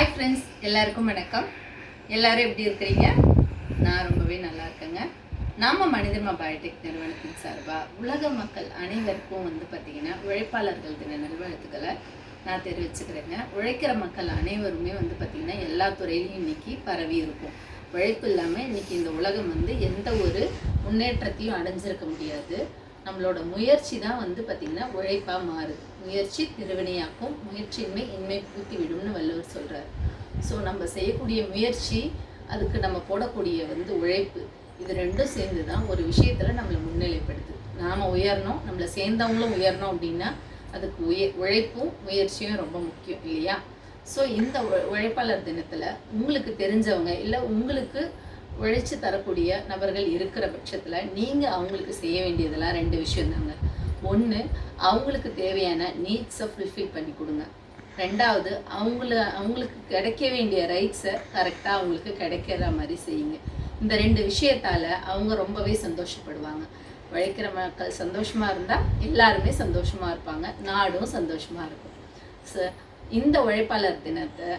Hi friends எல்லாருக்கும் வணக்கம். எல்லாரும் எப்படி இருக்கிறீங்க? நான் ரொம்பவே நல்லா இருக்கேங்க. நம்ம மனிதர்மா பயோடெக் நிறுவனத்தின் சார்பாக உலக மக்கள் அனைவருக்கும் வந்து பார்த்திங்கன்னா உழைப்பாளர்கள் தின நல்வாழ்த்துக்களை நான் தெரிவிச்சுக்கிறேங்க. உழைக்கிற மக்கள் அனைவருமே வந்து பார்த்திங்கன்னா எல்லா துறையிலையும் இன்னைக்கு பரவி இருக்கும். உழைப்பு இல்லாமல் இன்னைக்கு இந்த உலகம் வந்து எந்த ஒரு முன்னேற்றத்தையும் அடைஞ்சிருக்க முடியாது. நம்மளோட முயற்சி தான் வந்து பார்த்திங்கன்னா உழைப்பாக மாறுது. முயற்சி திருவினையாக்கும் முயற்சியின்மை இன்மை பூத்தி விடும்னு வள்ளுவர் சொல்கிறார் ஸோ நம்ம செய்யக்கூடிய முயற்சி அதுக்கு நம்ம போடக்கூடிய வந்து உழைப்பு இது ரெண்டும் சேர்ந்து தான் ஒரு விஷயத்தில் நம்மளை முன்னிலைப்படுத்துது. நாம் உயரணும் நம்மளை சேர்ந்தவங்களும் உயரணும் அப்படின்னா அதுக்கு உய உழைப்பும் முயற்சியும் ரொம்ப முக்கியம் இல்லையா? ஸோ இந்த உழைப்பாளர் தினத்தில் உங்களுக்கு தெரிஞ்சவங்க இல்லை உங்களுக்கு உழைச்சி தரக்கூடிய நபர்கள் இருக்கிற பட்சத்தில் நீங்கள் அவங்களுக்கு செய்ய வேண்டியதெல்லாம் ரெண்டு விஷயம் தாங்க. ஒன்று அவங்களுக்கு தேவையான நீட்ஸை ஃபுல்ஃபில் பண்ணி கொடுங்க. ரெண்டாவது அவங்கள அவங்களுக்கு கிடைக்க வேண்டிய ரைட்ஸை கரெக்டாக அவங்களுக்கு கிடைக்கிற மாதிரி செய்யுங்க. இந்த ரெண்டு விஷயத்தால் அவங்க ரொம்பவே சந்தோஷப்படுவாங்க. உழைக்கிற மக்கள் சந்தோஷமாக இருந்தால் எல்லாருமே சந்தோஷமாக இருப்பாங்க. நாடும் சந்தோஷமாக இருக்கும். ஸோ இந்த உழைப்பாளர் தினத்தை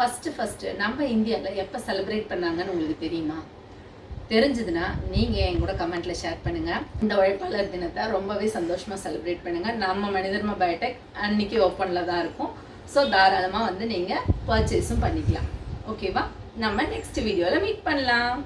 ஃபஸ்ட்டு ஃபஸ்ட்டு நம்ம இந்தியாவில் எப்போ செலிப்ரேட் பண்ணாங்கன்னு உங்களுக்கு தெரியுமா? தெரிஞ்சதுன்னா நீங்கள் என் கூட கமெண்ட்டில் ஷேர் பண்ணுங்கள் இந்த உழைப்பாளர் தினத்தை ரொம்பவே சந்தோஷமாக செலிப்ரேட் பண்ணுங்கள் நம்ம மனிதர்ம பயோடெக் அன்னைக்கு ஓப்பனில் தான் இருக்கும். ஸோ தாராளமாக வந்து நீங்கள் பர்ச்சேஸும் பண்ணிக்கலாம். ஓகேவா நம்ம நெக்ஸ்ட் வீடியோவில் மீட் பண்ணலாம்.